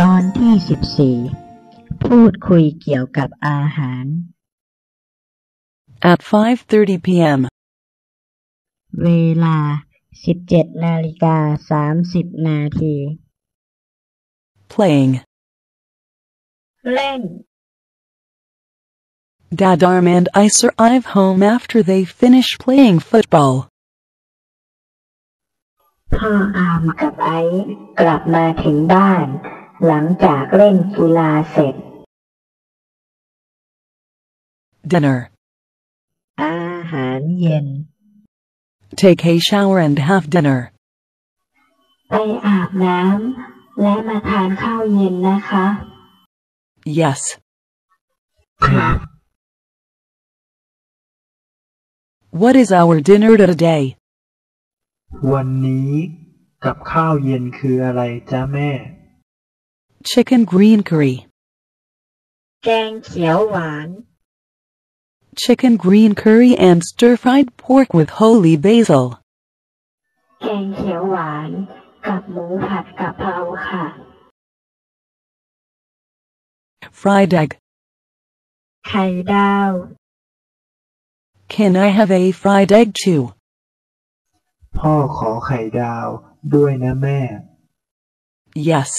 ตอนที่สิบสี่พูดคุยเกี่ยวกับอาหาร At 5:30 p.m. เวลาสิบเจ็ดนาฬิกาสามสิบนาที Playing. เล่น Dadarm and Ice arrive home after they finish playing football. พ่ออามกับไอซ์กลับมาถึงบ้าน หลังจากเล่นกีฬาเสร็จ Dinner. อาหารเย็น Take a shower and have dinner. ไปอาบน้ำและมาทานข้าวเย็นนะคะ Yes. ครับ What is our dinner today? วันนี้กับข้าวเย็นคืออะไรจ๊ะแม่ Chicken green curry. แกงเขียวหวาน Chicken green curry and stir-fried pork with holy basil. แกงเขียวหวานกับหมูผัดกะเพราค่ะ Fried egg. ไข่ดาว Can I have a fried egg too? พ่อขอไข่ดาวด้วยนะแม่ Yes.